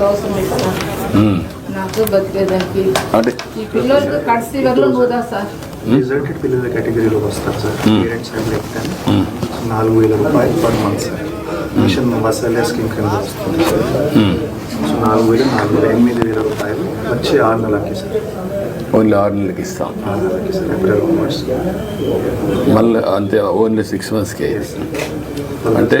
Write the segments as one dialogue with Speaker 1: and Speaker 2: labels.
Speaker 1: Sir
Speaker 2: ఉమ్.
Speaker 1: నాకు బతికేదానికి.
Speaker 2: అంటే
Speaker 1: ఈ పిల్లలకి కట్ సివర్లో నూదా సార్?
Speaker 3: రిజల్టెడ్ పిల్లల కేటగిరీలోకి వస్తారు సార్. పేరెంట్స్ అండ్ లెక్కని నాలుగు వేల రూపాయలు పర్ మంత్ సార్. మిషన్ వసలే స్కీమ్ కింద వస్తుంది సార్. సో నాలుగు వేలు నాలుగు వేల ఎనిమిది వేల రూపాయలు వచ్చి ఆరు నెలలకి సార్.
Speaker 2: ఓన్లీ ఆరు నెలలకి ఇస్తాం. మళ్ళీ అంతే ఓన్లీ సిక్స్ మంత్స్కి అంటే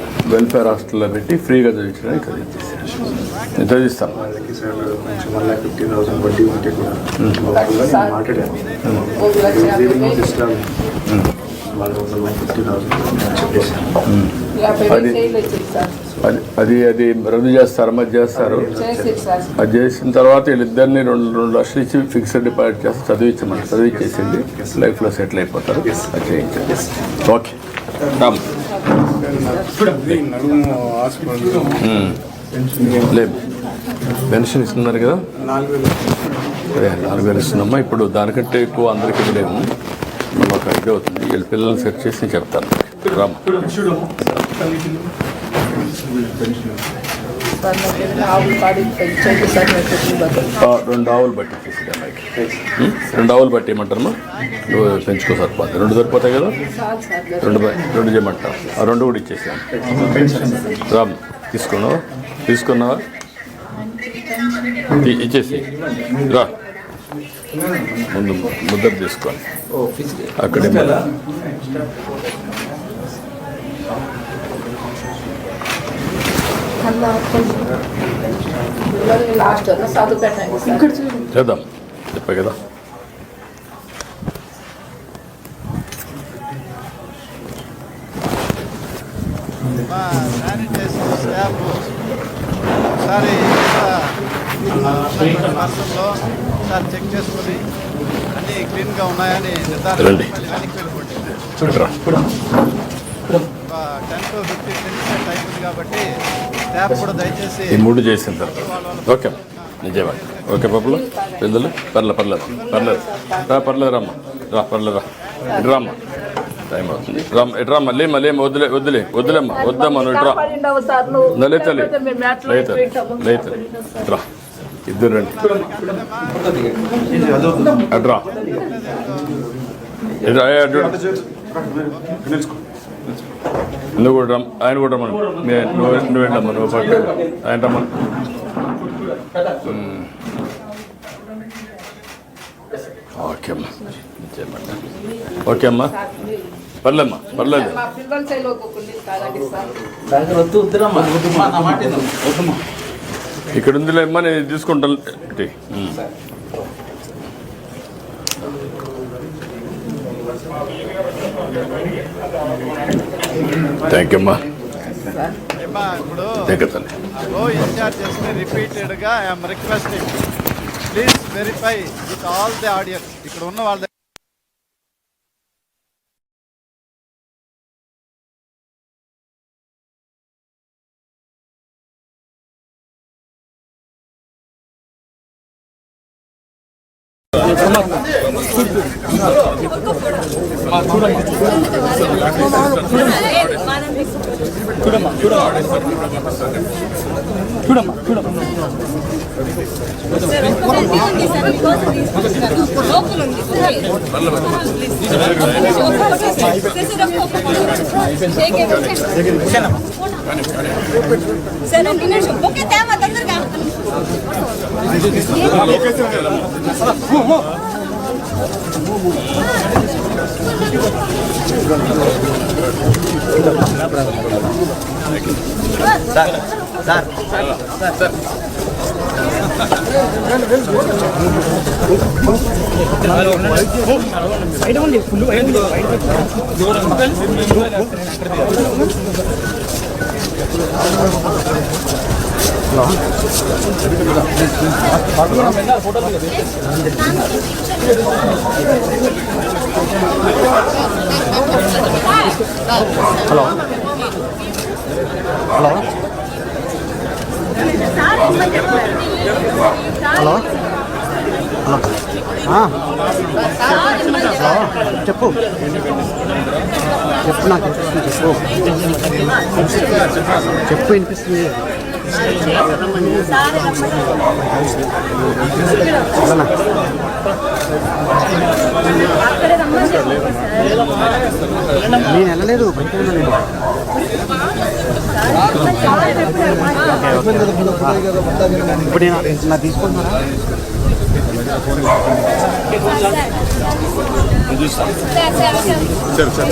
Speaker 2: వెల్ఫేర్ హాస్టల్లో పెట్టి ఫ్రీగా చదివించడానికి చదివిస్తాను
Speaker 1: వేలు
Speaker 2: అది- అది అది రద్దు చేస్తారు మరి చేస్తారు. అది చేసిన తర్వాత వీళ్ళిద్దరిని రెండు రెండు లక్షలు ఇచ్చి ఫిక్స్డ్ డిపాజిట్ చేస్తే చదివించమని చదివించేసింది. లైఫ్లో సెటిల్ అయిపోతారు. అది చేయించండి ఓకే. రామ్. లేదు పెన్షన్ ఇస్తున్నారు కదా? నాలుగు వేలు ఇస్తున్నామ్మా ఇప్పుడు దానికంటే ఎక్కువ అందరికీ మళ్ళీ ఒక ఇది అవుతుంది. వీళ్ళ పిల్లల్ని సెట్ చేసి చెప్తాను. రామ్. రెండు ఆవులు బట్టి? రెండు ఆవులు నువ్వు పెంచుకో సరిపోతుంది రెండు సరిపోతాయి కదా? రెండు బ- రెండు చేయమంటావు ఆ రెండు కూడా ఇచ్చేసాను రామ్ తీసుకున్నావా? తీసుకున్నావా? ఇ- ఇచ్చేసి రా. ముందు ముద్ర తీసుకోండి అక్కడే చేద్దాం. చెప్పే కదా.
Speaker 4: మా శానిటైజర్ స్టాఫ్ ఒకసారి ఒకసారి చెక్ చేసుకుని అన్నీ క్లీన్గా ఉన్నాయని నిర్ధారణ. Ten to fifteen minutes time ఉంది కాబట్టి స్టాఫ్ కూడా దయచేసి
Speaker 2: ఈ మూడు చేసిన తర్వాత. ఓకే. నిజమే. ఓకే పాపలు పెద్దలు? పర్లేదు పర్లేదు పర్లేదు రా పర్లేదు రామ్మా. రా పర్లేదు రా. ఇటు రామ్మా. టైం అవుతుంది. రామ్ ఇటు రామ్మా. లేమ్మా లేమ్మా వద్దులే వద్దులే వద్దులేమ్మా. వద్దమ్మా నువ్వు ఇట్రా రా.
Speaker 1: కాపాడిండవు సార్
Speaker 2: ఇట్రా ఇద్దరు రండి. అట్రా ఇటు నువ్వు కూడా రమ్. ఆయన కూడా రమ్మను. నువ్వు నువ్వు వెళ్ళమ్మా నువ్వు పక్క ఆయన రమ్మను. ఓకే అమ్మా చేయమంట ఓకే అమ్మా పర్లేమ్మా పర్లేదు. ఇక్కడ ఉందిలే అమ్మా నేను తీసుకుంటాను. థ్యాంక్ యూ అమ్మా
Speaker 4: ఇప్పుడు
Speaker 2: థ్యాంక్ యూ తల్లి
Speaker 4: go I'm requesting. Please verify with all the audience ఇక్కడ ఉన్న వాళ్ళ
Speaker 5: సరే ఒక నిమిషం ఓకే తేమా తొందరగా
Speaker 6: సార్ సార్. సార్ సార్ బయట ఉండి ఫుల్ బయట దూరం hello hello hello hello hello చెప్పు చెప్పు నాకు వినిపిస్తుంది చెప్పు చెప్పు వినిపిస్తుంది నేను వెళ్ళలేదు బయట వెళ్ళలేదు ఇప్పుడు నేను నా తీసుకుంటున్నారా
Speaker 5: సరే సరే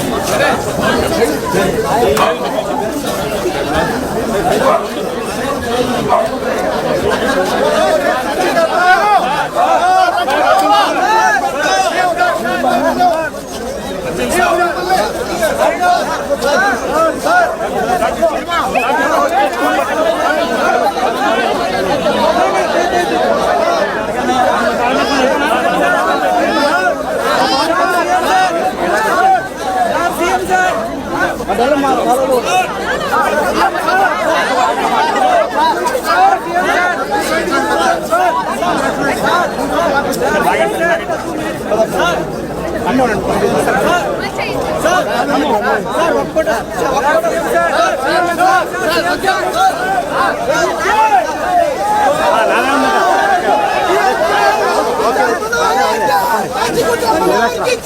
Speaker 5: Sir! Get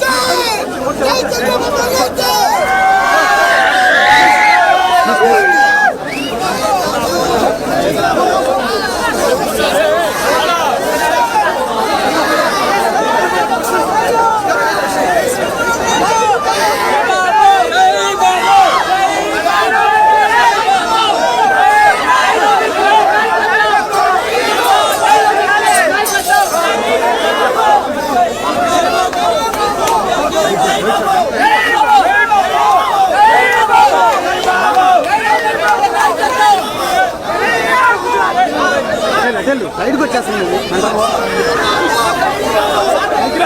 Speaker 5: down! Get down! అప్పుడు అప్పుడు ఇక్కడ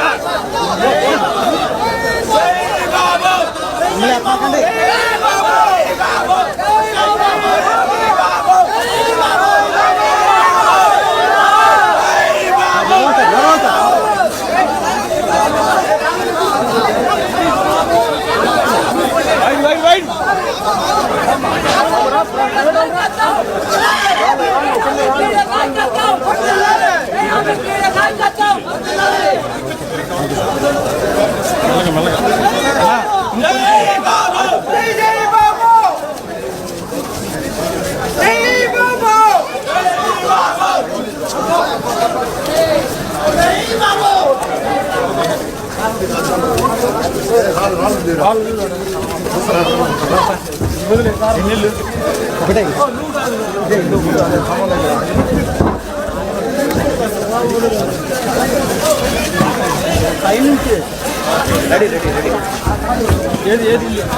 Speaker 5: చూడన్నా వాగమ్మ వాగమ్మ అక్కడ చూడన్నా థ్యాంక్స్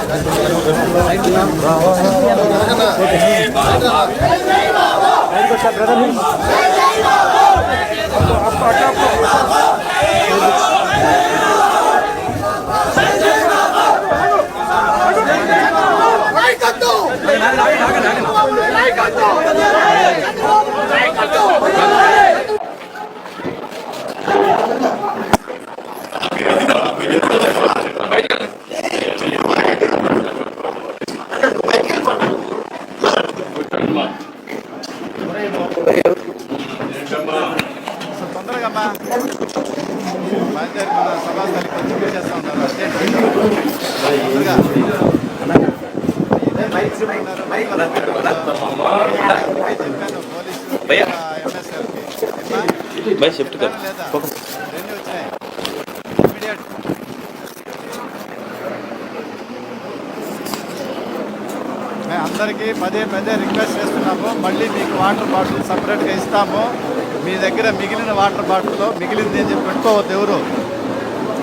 Speaker 5: థ్యాంక్స్
Speaker 6: చూడమ్మా చూడమ్మా సైడ్కి వచ్చేస్తాను ఒకటే
Speaker 4: తొందరగా అమ్మా బయలుదేరి మన సభాస్థలికి వచ్చి చేస్తా ఉన్నారు అర్జెంట్ తొందరగా భయ్యా. షిఫ్ట్ అందరికీ పదే పదే రిక్వెస్ట్ చేస్తున్నాము. మళ్ళీ మీకు వాటర్ బాటిల్ సపరేట్గా ఇస్తాము. మీ దగ్గర మిగిలిన వాటర్ బాటిల్తో మిగిలింది అని చెప్పి పెట్టుకోవద్దు ఎవరు.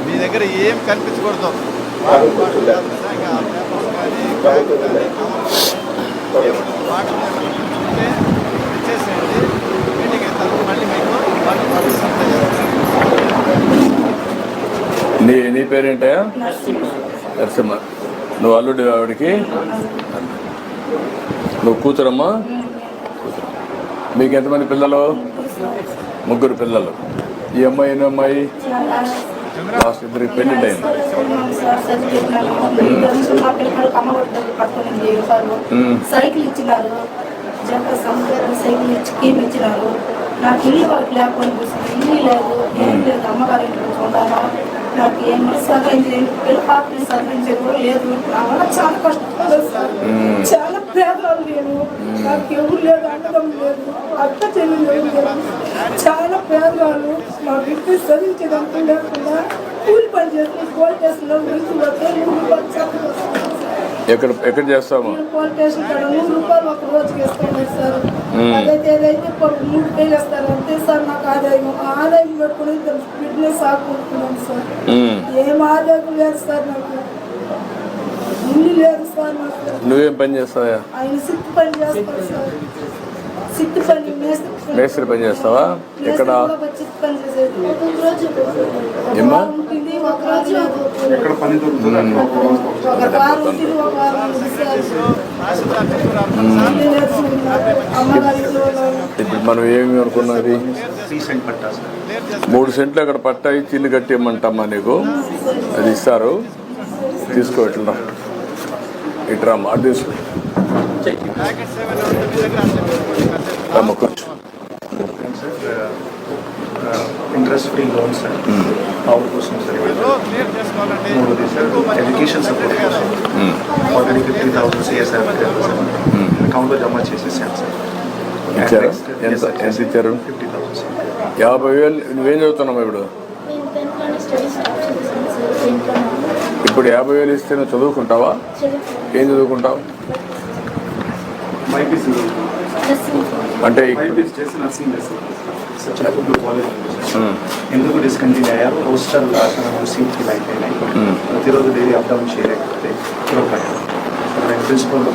Speaker 4: మీ దగ్గర ఏం కనిపించకూడదు. వాటర్ బాటిల్ కానీ కానీ వాటర్ ఏమైనా ఉంటే ఇచ్చేసేయండి. మీటింగ్ అయిన తర్వాత మళ్ళీ మీకు వాటర్ బాటిల్ సప్లై చేస్తాం.
Speaker 2: నీ నీ పేరేంటయా నరసింహ. నువ్వు అల్లుడి ఆవిడకి? నువ్వు కూతురమ్మా? కూతురు. మీకు ఎంతమంది పిల్లలు? ముగ్గురు. పిల్లలు. ఈ అమ్మాయి ఈ అమ్మాయి? లాస్ట్ ఇద్దరికి పెళ్ళి అయింది.
Speaker 1: సైకిల్ ఇచ్చినారు. జంట సముద్రం సైకిల్ ఇచ్చి ఇచ్చినారు. నాకు ఇల్లు వాళ్ళకి లేకుండా కూర్చుంది ఇల్లు లేదు ఏం లేదు అమ్మగారి ఇంట్లో చూడాలా నాకు ఏం సరైంది? పిల్ల పాపని లేదు. నా వల్ల చాలా కష్టపడదు సార్ చాలా పేదలు నేను నాకు ఎవరు లేదు అందడం లేదు అక్క చెల్లెలు లేదు చాలా పేదవాళ్ళు మా బిడ్డ చదివించేదంతా లేకుండా కూలి పని చేసి గోల్ చేస్తున్నాం ఇంటి వస్తే
Speaker 2: ఎక్కడ ఎక్కడ చేస్తాము? నువ్వేం పని చేస్తావా
Speaker 1: మేస్త్రి పని.
Speaker 2: చేస్తావా?
Speaker 1: మేస్త్రి
Speaker 2: ఎక్కడ?
Speaker 1: కూడా వచ్చి సిక్కు పని చేసేది. ఒక రోజు ఒక
Speaker 2: ఏమ్మా?
Speaker 1: వారం ఉంటుంది ఒక రోజు లేదు
Speaker 3: ఎక్కడ పని దొరుకుతుంది
Speaker 1: ఒక వారం ఉంటుంది ఒక వారం ఉంటుంది. సార్
Speaker 4: తహసీల్దార్ చిత్తూరు అర్థం
Speaker 1: ఇల్లు లేదు అమ్మగారి ఇంట్లో ఉన్నాను.
Speaker 2: ఇప్పుడు మనం ఏమి అనుకున్నది? మూడు సెంట్లు అక్కడ పట్టా ఇచ్చి ఇల్లు కట్టేయమంటమ్మా నీకు? అది ఇస్తారు. తీసుకో ఇట్లా. ఇట్రా అమ్మా అది తీసుకో.
Speaker 3: ఇంట్రెస్ట్ ఫ్రీ లోన్ సార్ కోసం సార్
Speaker 4: మీరు క్లియర్ చేసుకోవాలండి
Speaker 3: మూడోది సార్ ఎడ్యుకేషన్ సపోర్ట్ కోసం ఆల్రెడీ ఫిఫ్టీ థౌసండ్ సిఎస్ఆర్ అకౌంట్లో జమ చేసేసాను సార్
Speaker 2: ఇచ్చారా ఎంత ఎంత ఇచ్చారు
Speaker 3: ఫిఫ్టీ థౌసండ్ సార్
Speaker 2: యాభై వేలు నువ్వేం చదువుతున్నావు ఇప్పుడు ఇప్పుడు యాభై వేలు ఇస్తే నువ్వు చదువుకుంటావా ఏం చదువుకుంటావు
Speaker 3: మైపీసీ
Speaker 2: అంటే
Speaker 3: కాలేజ్ ఎందుకు డిస్కంటిన్యూ అయ్యారు? పోస్టల్ రాసిన సీట్ ఫిల్ అయిపోయినాయి ప్రతిరోజు డైలీ అప్ డౌన్ చేయలేకపోతే నేను ప్రిన్సిపల్తో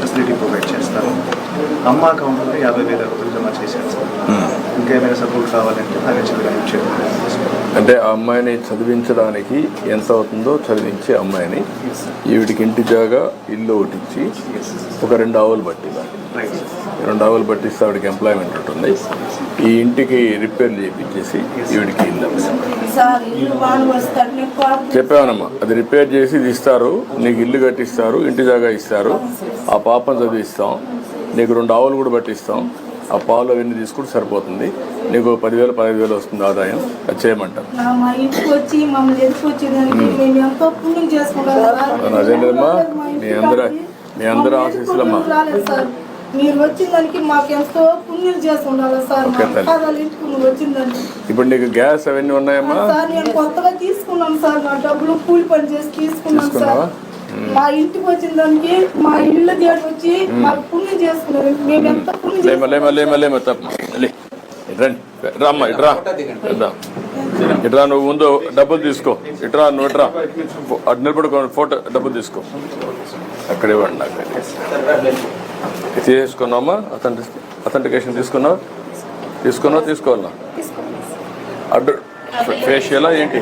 Speaker 3: ఫెసిలిటీ ప్రొవైడ్ చేస్తారు. అమ్మ అకౌంట్లో యాభై వేల రూపాయలు జమ చేశాను సార్. ఇంకేమైనా సపోర్ట్ కావాలంటే ఫైనాన్షియల్గా హెల్ప్ చేయాలి
Speaker 2: అంటే ఆ అమ్మాయిని చదివించడానికి ఎంత అవుతుందో చదివించి అమ్మాయిని ఈవిడికి ఇంటి జాగా ఇల్లు ఒకటి ఇచ్చి ఒక రెండు ఆవులు
Speaker 3: రైట్
Speaker 2: రెండు ఆవులు పట్టిస్తే ఆవిడకి ఎంప్లాయ్మెంట్ ఉంటుంది. ఈ ఇంటికి రిపేర్ చేయించేసి ఈవిడికి ఇల్లు. చెప్పానమ్మా అది రిపేర్ చేసి ఇది ఇస్తారు నీకు ఇల్లు కట్టిస్తారు ఇంటి జాగా ఇస్తారు ఆ పాపను చదివిస్తాం నీకు రెండు ఆవులు కూడా పట్టిస్తాం ఆ పాలు అవన్నీ తీసుకుంటే సరిపోతుంది. నీకు పదివేలు పదహైదు వేలు వస్తుంది ఆదాయం అది చేయమంటారు. అదేంటమ్మా?
Speaker 1: మా
Speaker 2: అందరి- మీ అందరి ఆశీస్సులమ్మా.
Speaker 1: సార్. మీరు మాకు ఎంతో పుణ్యం సార్. మా
Speaker 2: తల్లి.
Speaker 1: పాదాలు ఇంటికి నువ్వు వచ్చిందని
Speaker 2: ఇప్పుడు నీకు గ్యాస్ అవన్నీ ఉన్నాయమ్మా?
Speaker 1: సార్ నేను కొత్తగా తీసుకున్నాను సార్. నా డబ్బులు కూలి పని చేసి తీసుకున్నాను సార్? మా ఇంటికి వచ్చిన దానికి మా ఇళ్ళ దగ్గర వచ్చి మాకు పుణ్యం చేసుకున్నారు మేము ఎంత పుణ్యం
Speaker 2: లేమ లేమ లేమ లేమ తప్ప. లే ఇటు రండి రామ్మా ఇట్రా ఇట్రా నువ్వు ముందు డబ్బులు తీసుకో. ఇట్రా నువ్వు ఇట్రా అటు నిలబడుకో ఫోటో డబ్బులు తీసుకో. అక్కడే ఇవ్వండి నాకు ఇది తీసుకున్నావమ్మా అథెంటి అథెంటికేషన్ తీసుకున్నావు తీసుకున్నావు తీసుకోవాలా అడ్డు ఫేషియలా ఏంటి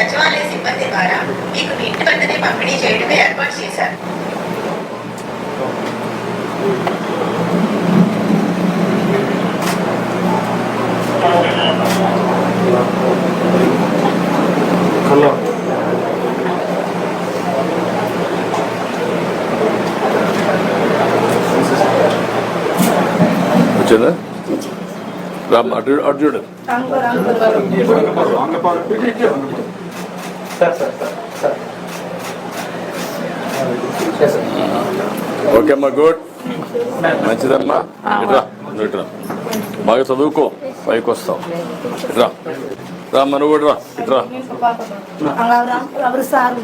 Speaker 7: సచివాలయ సిబ్బంది ద్వారా మీకు మీ ఇంటి వద్దనే పంపిణీ చేయడమే ఏర్పాటు చేశారు
Speaker 3: హలో
Speaker 2: వచ్చిందా రామ్మ అటు అటు చూడు ఓకే అమ్మా గుడ్ మంచిదమ్మా. ఇట్రా ఇట్రా బాగా చదువుకో పైకి వస్తావు. ఇట్రా రామ్మ నువ్వు కూడా రా. ఇట్రా
Speaker 1: ఎవరు సార్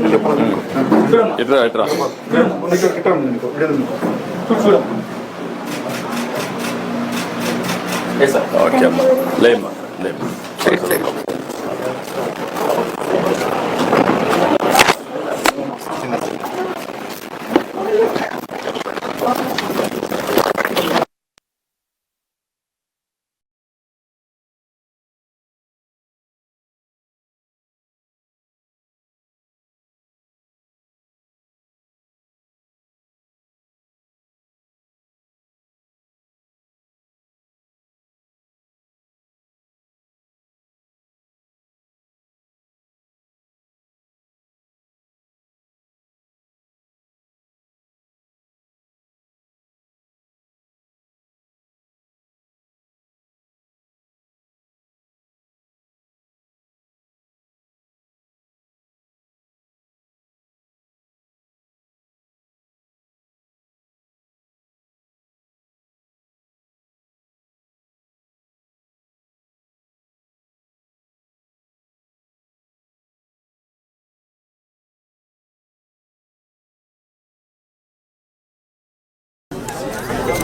Speaker 2: ఇట్రా ఇట్రా ఓకే అమ్మా లేమ్మా లేమ్మా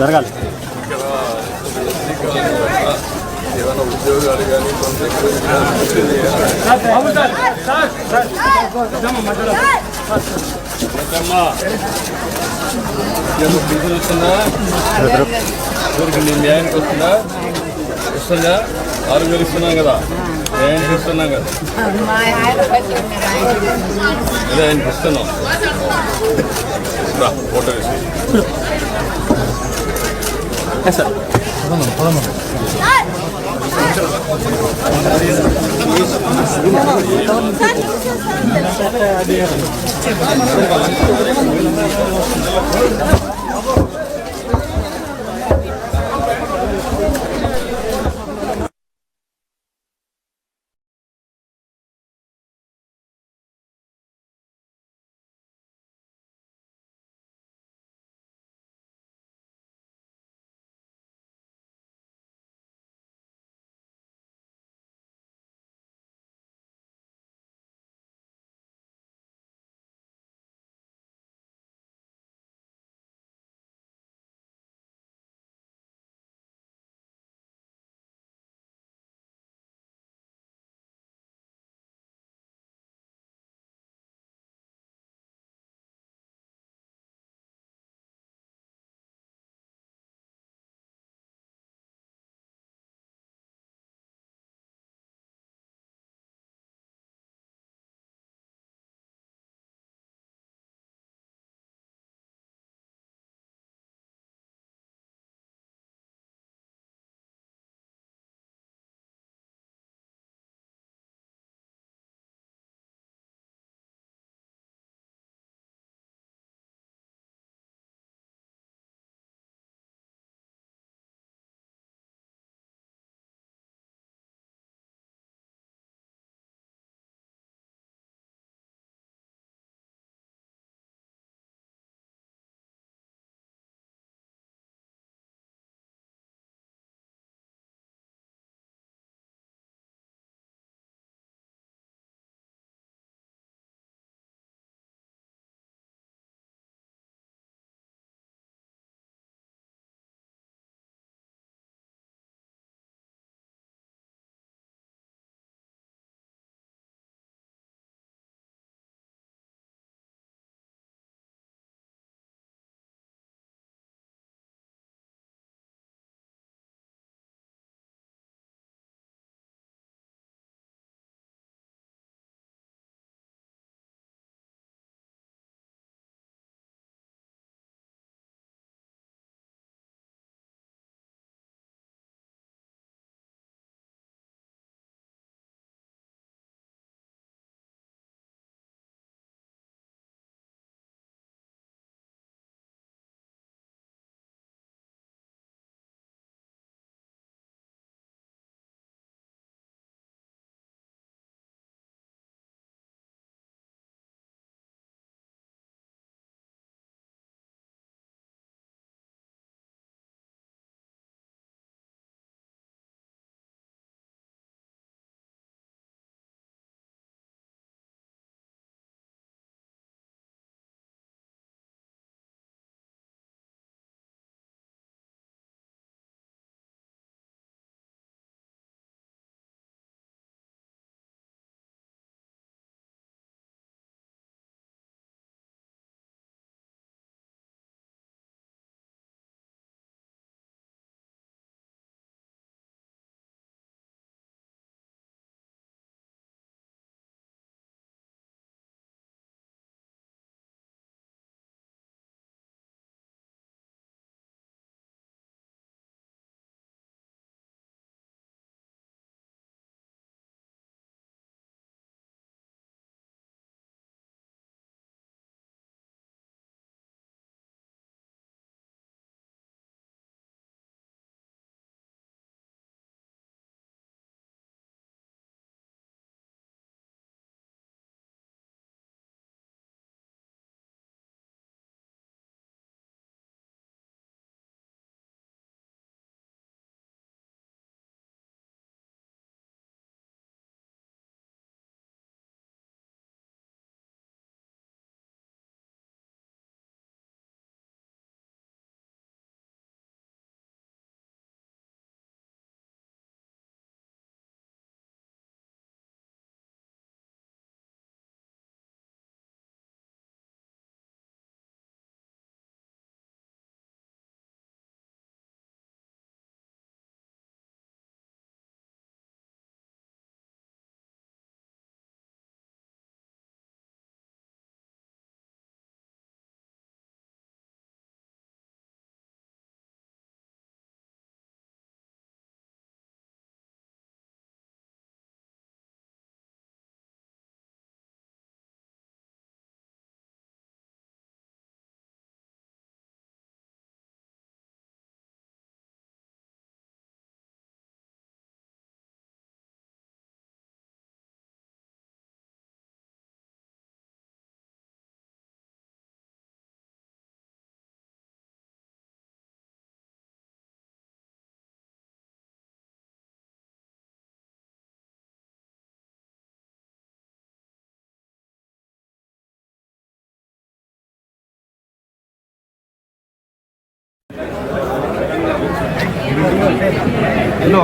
Speaker 6: జరగాలి
Speaker 2: ఏమైనా ఉద్యోగాలు కానీ డీజిల్ వస్తుందా? ఊరికి నీ న్యాయానికి వస్తుందా? వస్తుందా? ఆరు వేలు ఇస్తున్నాం కదా. న్యాయానికి ఇస్తున్నాం కదా. అదే ఆయనకి ఇస్తున్నాం రా, ఫోటో వేసి.
Speaker 6: Sen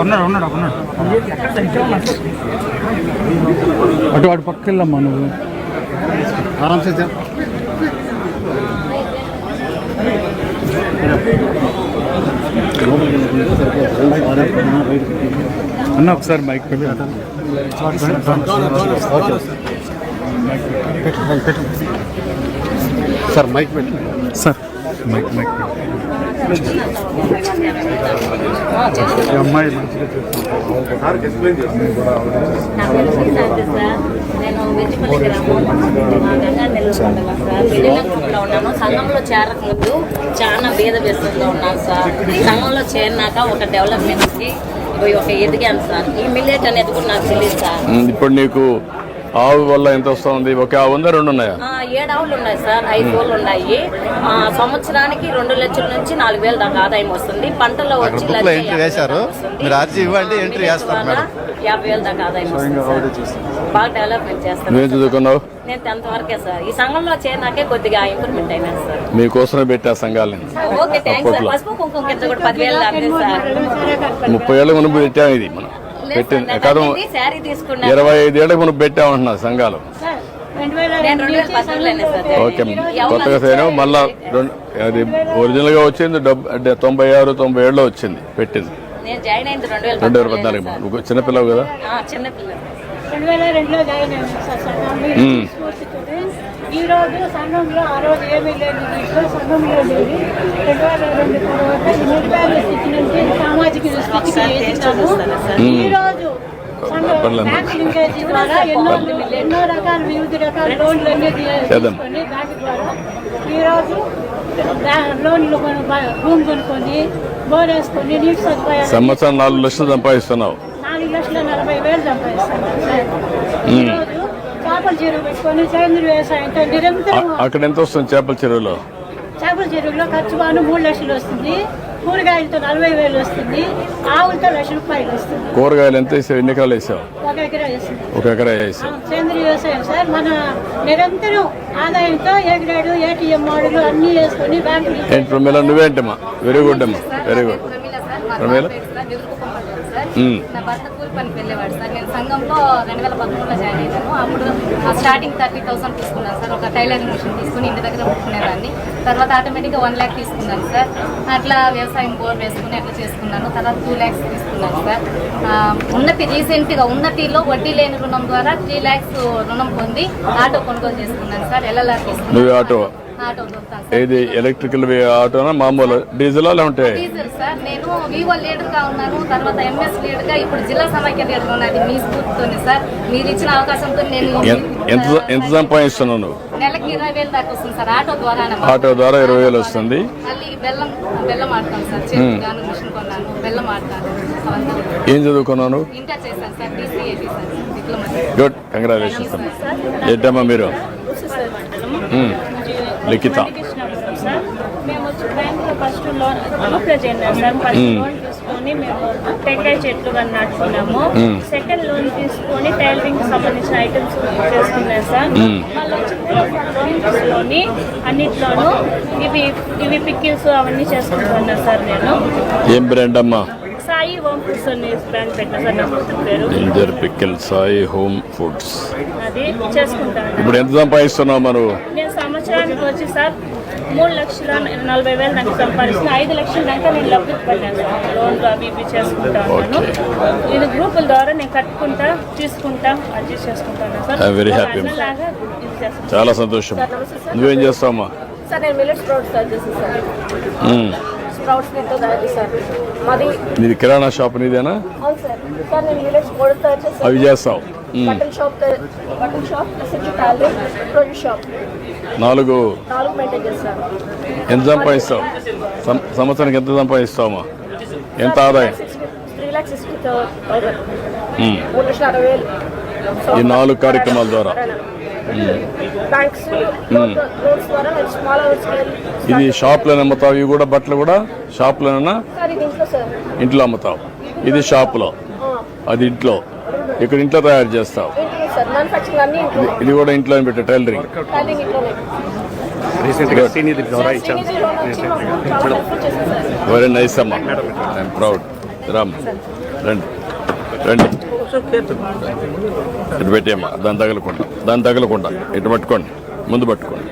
Speaker 6: ఉన్నాడు ఉన్నాడు ఉన్నాడు. అటు అటు పక్కకి వెళ్ళమ్మా నువ్వు. ఆరామ్ సే అన్న ఒకసారి మైక్ పెట్టి. సార్ మైక్ పెట్టి. సార్ మైక్ మైక్ ఈ అమ్మాయి
Speaker 5: నేను వెజ్జిపల్లి గ్రామం మా గంగా నెల్లూరులో సార్. వెళ్ళినప్పుడు ఉన్నాను. సంఘంలో చేరకముందు చాలా బీద వ్యసనంలో ఉన్నాను సార్. సంఘంలో చేరినాక ఒక డెవలప్మెంట్కి ఒక ఎదిగాను సార్. ఈ మిల్లెట్ అనేది కూడా నాకు తెలియదు సార్.
Speaker 2: ఇప్పుడు నీకు ఆవు వల్ల ఎంత వస్తుంది? ఒక ఆవు ఉందా? రెండు ఉన్నాయా?
Speaker 5: ఆ, ఏడు ఆవులు ఉన్నాయి సార్. ఐదు కోళ్ళు ఉన్నాయి. ఆ, సంవత్సరానికి రెండు లక్షల నుంచి నాలుగు వేల దాకా ఆదాయం వస్తుంది. పంటలో వచ్చి
Speaker 4: ఎంట్రీ వేశారు.
Speaker 5: దాకా వస్తుంది.
Speaker 4: మీరు అర్జీ ఇవ్వండి, ఎంట్రీ వేస్తాం
Speaker 5: ద్వారా
Speaker 4: మేడం.
Speaker 5: యాభై వేల దాకా ఆదాయం వస్తుంది. బాగా డెవలప్మెంట్ చేస్తాను
Speaker 2: నువ్వేం చదువుకున్నావు?
Speaker 5: నేను టెన్త్ వరకే సార్. ఈ సంఘంలో చేరినాకే కొద్దిగా ఇంప్రూవ్మెంట్ అయినాను సార్.
Speaker 2: మీకోసమే పెట్టా సంఘాలని.
Speaker 5: Okay thanks
Speaker 2: sir.
Speaker 5: పసుపు కుంకుమ కింద కూడా పదివేలు లాంటిది సార్.
Speaker 2: ముప్పై ఏళ్ళ ముందు పెట్టాం ఇది మనం. పెట్టింది కాదు ఇరవై ఐదేళ్ళకి మనం పెట్టామంటున్నా సంఘాలు ఓకే కొత్తగా చేయడం మళ్ళా రెండు అది ఒరిజినల్గా వచ్చింది డెబ్- అంటే తొంభై ఆరు తొంభై ఏడులో వచ్చింది పెట్టింది
Speaker 5: నేను జాయిన్ అయింది రెండు వేల
Speaker 2: పద్నాలుగు చిన్నపిల్లవు కదా
Speaker 5: చిన్నపిల్ల
Speaker 8: సార్ సంఘంలో ఆ రోజు ఏమీ లేదు ఇంట్లో సంఘంలో లేదు. రెండు వేల రెండు తర్వాత ఈ నిర్భయ స్థితి నుంచి సామాజిక స్థితికి ఈ రోజు. బ్యాంక్ లింకేజీ ద్వారా ఎన్నో ఎన్నో రకాల వివిధ రకాల లోన్లు అన్ని
Speaker 2: చేద్దాం.
Speaker 8: తీసుకొని బ్యాంక్ ద్వారా ఈ రోజు బ్యా- లోన్లు భూమి కొనుక్కొని బోర్ వేసుకొని నీటి సదుపాయాలు
Speaker 2: సంవత్సరం నాలుగు లక్షలు సంపాదిస్తున్నావు.
Speaker 8: నాలుగు లక్షల నలభై వేలు ఈరోజు చేపల చెరువు పెట్టుకొని సేంద్రీయ వ్యవసాయంతో నిరంతరం
Speaker 2: అక్కడ ఎంత వస్తుంది చేపల చెరువులో?
Speaker 8: చేపల చెరువులో ఖర్చు బాను మూడు లక్షలు వస్తుంది. కూరగాయలతో నలభై వేలు వస్తుంది. ఆవులతో లక్ష రూపాయలు వస్తుంది.
Speaker 2: కూరగాయలు ఎంత వేసావు? ఎన్ని ఎకరాలు వేసావు?
Speaker 8: ఒక ఎకరా వస్తుంది
Speaker 2: ఒక ఎకరా వేసావు
Speaker 8: సేంద్రీయ వ్యవసాయం సార్ మన నిరంతరం ఆదాయంతో ఏ గ్రేడు ఏటీఎం మోడల్ అన్నీ వేసుకొని బ్యాంకులు
Speaker 2: ఏంటి ప్రమేల నువ్వేంటమ్మా? వెరీ గుడ్ అమ్మా. Very good. ప్రమేల.
Speaker 9: నా భర్త కూలి పనికి వెళ్ళేవాడు సార్. నేను సంఘంలో రెండు వేల పదమూడులో జాయిన్ అయ్యాను అప్పుడు స్టార్టింగ్ థర్టీ థౌసండ్ తీసుకున్నాను సార్. ఒక టైలరింగ్ మిషన్ తీసుకుని ఇంటి దగ్గర కుట్టుకునేదాన్ని తర్వాత ఆటోమేటిక్గా వన్ ల్యాక్ తీసుకున్నాను సార్. అట్లా వ్యవసాయం బోర్ వేసుకుని అట్లా చేసుకున్నాను. తర్వాత టూ ల్యాక్స్ తీసుకున్నాను. సార్ ఆ, ఉన్నతి రీసెంట్గా ఉన్నతిలో వడ్డీ లేని రుణం ద్వారా త్రీ ల్యాక్స్ రుణం పొంది ఆటో కొనుగోలు చేసుకున్నాను సార్ ఎల్ఎల్ఆర్ తీసుకున్నాను.
Speaker 2: ఆటో?
Speaker 9: సార్
Speaker 2: ఏది? ఎలక్ట్రికల్ ఆటోనా మామూలు డీజిల్ లేకుంటే?
Speaker 9: డీజిల్ సార్ నేను వివో లీడర్గా ఉన్నాను తర్వాత ఎంఎస్ లీడర్గా ఇప్పుడు జిల్లా సమైక్య లీడర్ ఉన్నది మీ స్ఫూర్తితోనే సార్ మీరు ఇచ్చిన అవకాశంతో నేను
Speaker 2: ఎంత ఎంత సంపాదిస్తున్నావు నువ్వు?
Speaker 9: నెలకి ఇరవై వేలు దాకా వస్తుంది సార్ ఆటో ద్వారా
Speaker 2: ఆటో ద్వారా ఇరవై వేలు వస్తుంది.
Speaker 9: మళ్ళీ బెల్లం బెల్లం ఆడతాను సార్ చేతి మిషన్ కొన్నాను బెల్లం ఆడతాను.
Speaker 2: ఏం చదువుకున్నాను? గుడ్ కంగ్రాచులేషన్స్ అమ్మా ఏంటమ్మా మీరు. లిఖిత.
Speaker 8: ఫస్ట్ లోన్ అప్లై చేయండి సార్ ఫస్ట్. లోన్ తీసుకొని మేము టెంకాయ చెట్లు కానీ నాటుకున్నాము. సెకండ్ లోన్ తీసుకొని టైలరింగ్ సంబంధించిన ఐటమ్స్ చేసుకున్నాం సార్.
Speaker 2: మ్మ్.
Speaker 8: మళ్ళీ వచ్చి లోని అన్నిట్లోనూ ఇవి ఇవి పిక్కిల్స్ అవన్నీ చేసుకుంటున్నాను సార్ నేను.
Speaker 2: ఏం బ్రాండ్ అమ్మా?
Speaker 8: సాయి హోమ్ ఫుడ్స్ అని బ్రాండ్ పేరు
Speaker 2: ginger pickle Sai home foods.
Speaker 8: అది చేసుకుంటాను
Speaker 2: ఇప్పుడు ఎంత సంపాదిస్తున్నావు మనం
Speaker 8: నేను సంవత్సరానికి వచ్చి సార్ మూడు లక్షల నలభై వేలు నాకు సంపాదిస్తున్నా. ఐదు లక్షల దాకా నేను లబ్ధి పడ్డాను లోన్లు అవి ఇవి చేసుకుంటా ఉన్నాను. ఇది గ్రూపుల ద్వారా నేను కట్టుకుంటా తీసుకుంటా అడ్జస్ట్ చేసుకుంటాను సార్. ఇది చేస్తాను.
Speaker 2: చాలా సంతోషం. నువ్వేం చేస్తావమ్మా?
Speaker 5: సార్ నేను మిల్లెట్ సార్. స్ప్రౌట్స్ దీంతో తయారు చేస్తాను మాది
Speaker 2: నీది కిరాణా షాప్ నీదేనా?
Speaker 5: అవును సార్. సార్ నేను తయారు
Speaker 2: అవి చేస్తావు.
Speaker 5: Shop shop produce shop.
Speaker 2: నాలుగు.
Speaker 5: నాలుగు మెయింటైన్ చేస్తాను.
Speaker 2: ఎంత సంపాదిస్తావు? సం- సంవత్సరానికి ఎంత సంపాదిస్తావమ్మా? ఎంత ఆదాయం?
Speaker 5: Three lakhs sixty
Speaker 2: thousand.
Speaker 5: మూడు లక్షల అరవై వేలు.
Speaker 2: ఈ నాలుగు కార్యక్రమాల ద్వారా.
Speaker 5: అవర్స్
Speaker 2: ఇది షాప్లోనే అమ్ముతావు ఇవి కూడా బట్టలు కూడా షాప్లోనేనా
Speaker 5: ఇది ఇంట్లో సార్.
Speaker 2: ఇంట్లో అమ్ముతావు. ఇది షాప్లో. అది ఇంట్లో. ఇక్కడ ఇంట్లో తయారు చేస్తావు.
Speaker 5: ఇంట్లో సార్? మ్యానుఫ్యాక్చరింగ్ అన్ని ఇంట్లో.
Speaker 2: ఇది- ఇది కూడా ఇంట్లో పెట్టే టైలరింగ్. వెరీ నైస్ అమ్మా. I'm proud Ram. రండి. రండి. ఇటు పెట్టేమ్మా దాన్ని తగలకుండా. దాన్ని తగలకుండా. ఇటు పట్టుకోండి. ముందు పట్టుకోండి.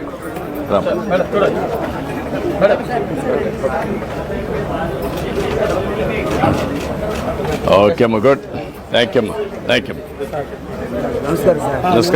Speaker 2: ఓకే అమ్మా గుడ్. థ్యాంక్ యూ అమ్మా. థ్యాంక్ యూ నమస్కారం.